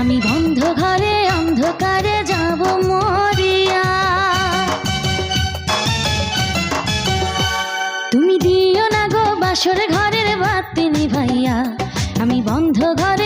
আমি বন্ধ ঘরে, অন্ধকারে যাব মরিয়া। তুমি দিও না গো বাসর ঘরের বাতি নিভাইয়া। আমি বন্ধ ঘরে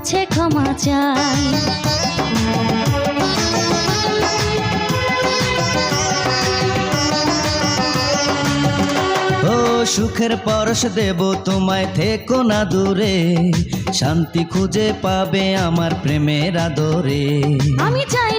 কাছে ক্ষমা চাই। ও সুখের পরশ দেব তোমায় থেকো না দূরে শান্তি খুঁজে পাবে আমার প্রেমের আদরে। আমি চাই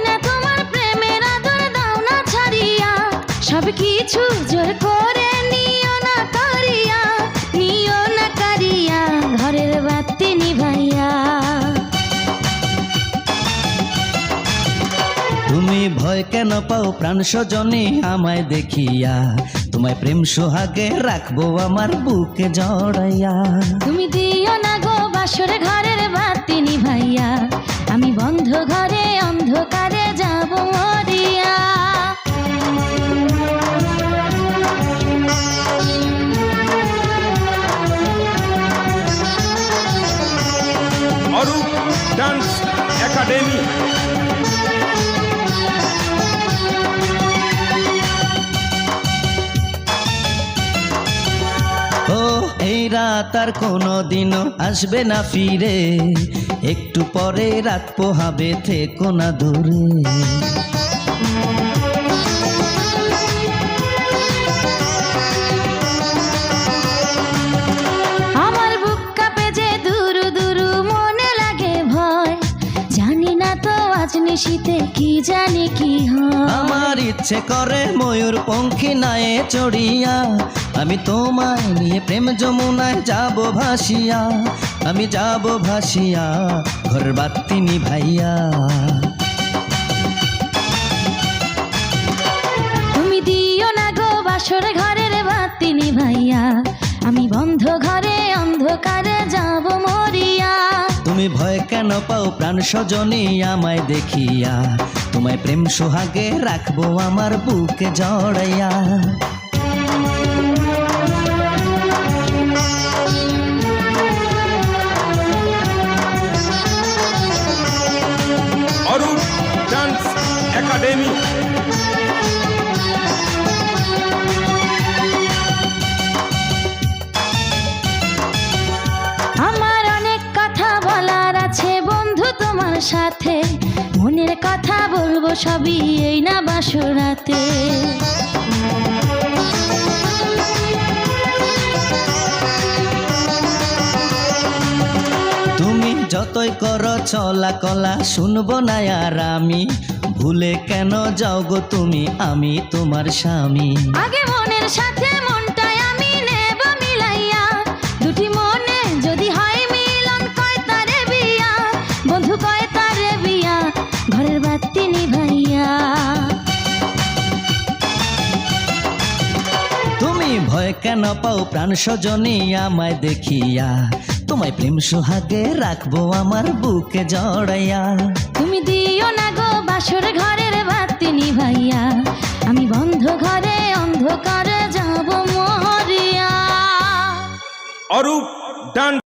ভয় কেন পাও প্রাণ সজনী আমায় দেখিয়া? তোমায় প্রেম সোহাগে রাখব আমার বুকে জড়াইয়া। তুমি দিও না গো বাসর ঘরের বাতি নিভাইয়া। আমি বন্ধ ঘরে অন্ধকারে যাব মরিয়া। Arup dance academy. আর কোনো দিনও আসবে না ফিরে। একটু পরে রাত পোহাবে থেকো না দূরে। আমার বুক কাঁপে যে দুরু দুরু মনে লাগে ভয়। জানি না তো আজ কি জানি কি হয়। আমার ইচ্ছে করে ময়ূর পঙ্খী নায়ে চড়িয়া আমি তোমায় নিয়ে প্রেম যমুনায় যাব ভাসিয়া আমি যাব ভাসিয়া ঘর বাতি নিভাইয়া। তুমি দিও না গো বাসর ঘরের বাতি নিভাইয়া আমি বন্ধ ঘরে অন্ধকারে যাব মরিয়া। তুমি ভয় কেন পাও প্রাণ সজনী আমায় দেখিয়া তোমায় প্রেম সোহাগে রাখব আমার বুকে জড়াইয়া। একাডেমি আমার অনেক কথা বলার আছে বন্ধু তোমার সাথে। মনের কথা বলব সবই এই না বাসরাতে তুমি যতই করো চলা কলা শুনব না আর আমি। ভুলে কেন যাও গো তুমি? আমি তোমার স্বামী। আগে মনের সাথে মনটাই আমি নেব মিলাইয়া। দুটি মনে যদি হয় মিলন কয় তারে বিয়া? বন্ধু কয় তারে বিয়া? ঘরের বাতি নিভাইয়া। তুমি ভয় কেন পাও প্রাণ সজনী আমায় দেখিয়া? তোমায় প্রেম সোহাগে রাখব আমার বুকে জড়াইয়া। তুমি দিও না বাসর ঘরের বাতি নিভাইয়া আমি বন্ধ ঘরে অন্ধকারে যাব মরিয়া। অরূপ